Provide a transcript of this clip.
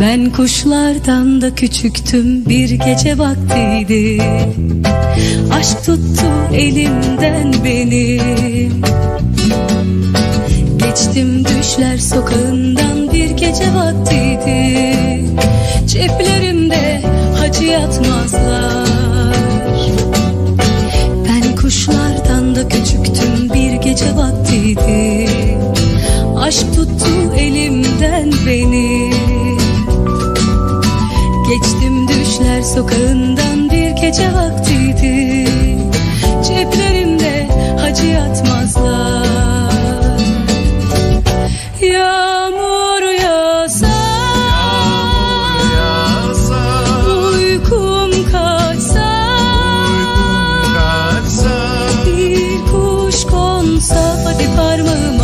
Ben kuşlardan da küçüktüm bir gece vaktiydi. Aşk tuttu elimden benim Geçtim düşler sokağından bir gece vaktiydi. Ceplerimde hacı yatmazlar. Ben kuşlardan da küçüktüm bir gece vaktiydi. Aşk tuttu Geçtim düşler sokağından bir gece vaktiydi. Ceplerimde hacı yatmazlar. Yağmur yağsa Uykum kaçsa Bir kuş konsa hadi parmağıma